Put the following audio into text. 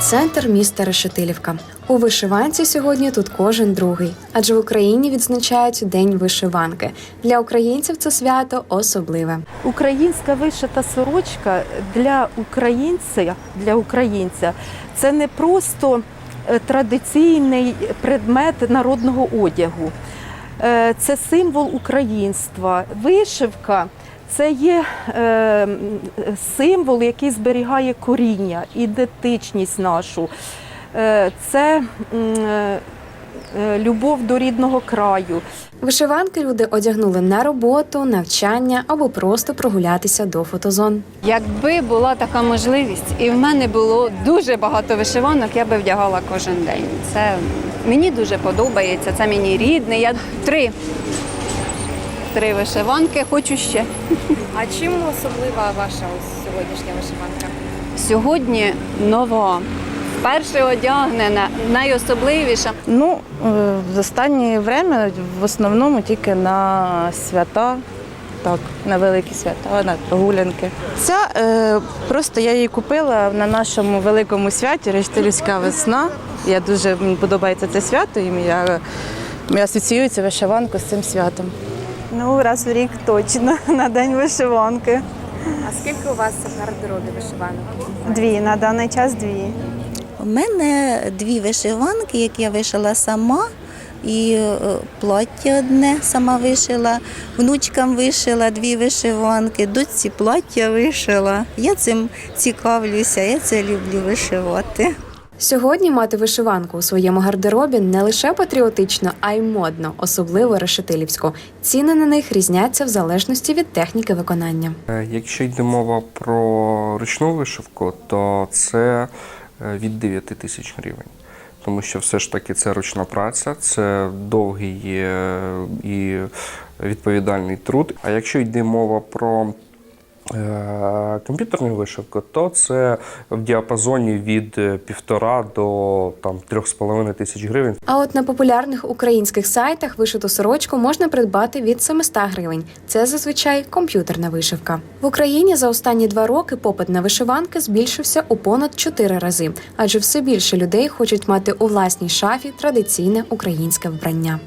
Центр міста Решетилівка у вишиванці сьогодні. Тут кожен другий, адже в Україні відзначають день вишиванки. Для українців це свято особливе. Українська вишита сорочка для українця для українця це не просто е, традиційний предмет народного одягу, е, це символ українства. Вишивка це є е, символ, який зберігає коріння, ідентичність нашу. Е, Це е, е, любов до рідного краю. Вишиванки люди одягнули на роботу, навчання або просто прогулятися до фотозон. Якби була така можливість, і в мене було дуже багато вишиванок, я би вдягала кожен день. Це мені дуже подобається, це мені рідне. Я три. Три вишиванки, хочу ще. А чим особлива ваша ось сьогоднішня вишиванка? Сьогодні нова. Вперше одягнена, найособливіша. Ну, е, в останнє время в основному тільки на свята, так, на великі свята, на прогулянки. Ця е, просто я її купила на нашому великому святі Рештилівська весна. Я дуже мені подобається це свято, і я, я асоціюю цю вишиванку з цим святом. Ну, раз в рік точно на день вишиванки. А скільки у вас в гардеробі вишиванок? Дві на даний час дві. У мене дві вишиванки, які я вишила сама, і е, плаття одне сама вишила, внучкам вишила дві вишиванки, дочці плаття вишила. Я цим цікавлюся, я це люблю вишивати. Сьогодні мати вишиванку у своєму гардеробі не лише патріотично, а й модно, особливо решетилівську. Ціни на них різняться в залежності від техніки виконання. Е, Якщо йде мова про ручну вишивку, то це е, від 9 тисяч гривень. Тому що все ж таки це ручна праця, це довгий е, і відповідальний труд. А якщо йде мова про е, комп'ютерну вишивку, то це в діапазоні від е, півтора до там трьох з половиною тисяч гривень. А от на популярних українських сайтах вишиту сорочку можна придбати від 700 гривень. Це зазвичай комп'ютерна вишивка. В Україні за останні два роки попит на вишиванки збільшився у понад 4 рази, адже все більше людей хочуть мати у власній шафі традиційне українське вбрання.